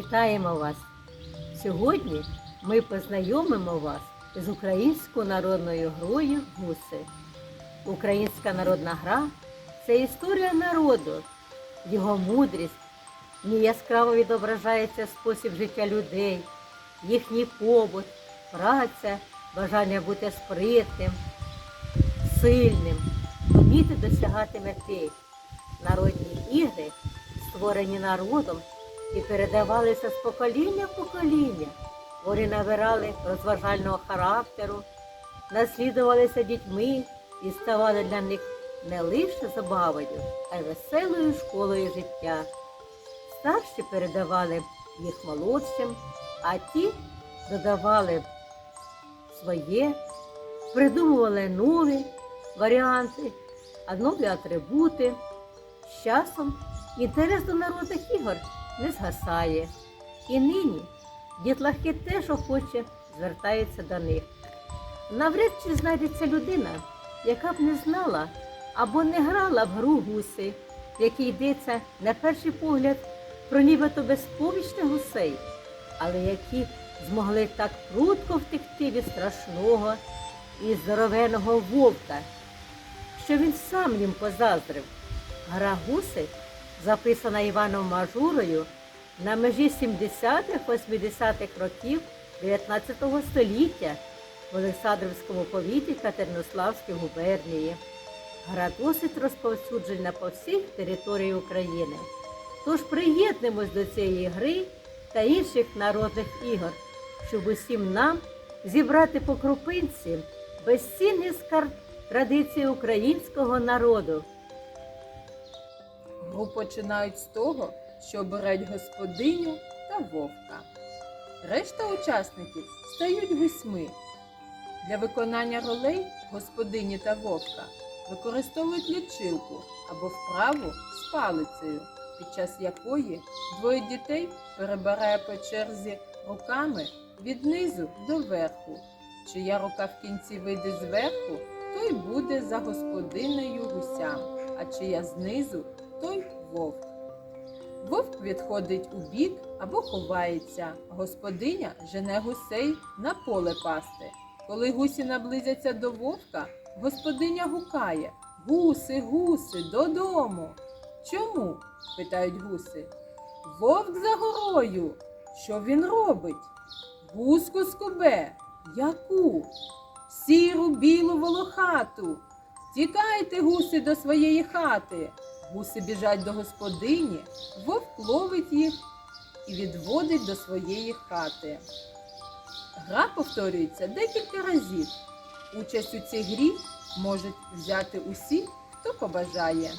Вітаємо вас! Сьогодні ми познайомимо вас з українською народною грою гуси. Українська народна гра це історія народу, його мудрість, ній яскраво відображається спосіб життя людей, їхній побут, праця, бажання бути спритним, сильним, вміти досягати мети. Народні ігри, створені народом і передавалися з покоління в покоління. Вони набирали розважального характеру, наслідувалися дітьми і ставали для них не лише забавою, а й веселою школою життя. Старші передавали їх молодшим, а ті додавали своє, придумували нові варіанти, а нові атрибути. З часом інтерес до народних ігор не згасає. І нині дітлахи теж охоче звертаються до них. Навряд чи знайдеться людина, яка б не знала або не грала в гру гуси, в якій йдеться на перший погляд про нібито безпомічних гусей, але які змогли так прудко втекти від страшного і здоровеного вовка, що він сам їм позаздрив. Гра гуси, записана Іваном Мажурою на межі 70-80-х років 19 століття в Олександрівському повіті Катеринославської губернії. Гра досить розповсюджена по всій території України. Тож приєднемось до цієї гри та інших народних ігор, щоб усім нам зібрати по крупинці безцінний скарб традиції українського народу. Гру починають з того, що обирають господиню та вовка. Решта учасників стають гусьми. Для виконання ролей господині та вовка використовують лічилку або вправу з палицею, під час якої двоє дітей перебирає по черзі руками від низу до верху. Чия рука в кінці вийде зверху, той буде за господинею гусям, а чия знизу, той вовк. Вовк відходить у бік або ховається. Господиня жене гусей на поле пасти. Коли гусі наблизяться до вовка, господиня гукає Гуси, гуси, додому. Чому? питають гуси. Вовк за горою. Що він робить? Гуску скубе. Яку? Сіру, білу, волохату. Тікайте, гуси, до своєї хати. Гуси біжать до господині, вовк ловить їх і відводить до своєї хати. Гра повторюється декілька разів. Участь у цій грі можуть взяти усі, хто побажає.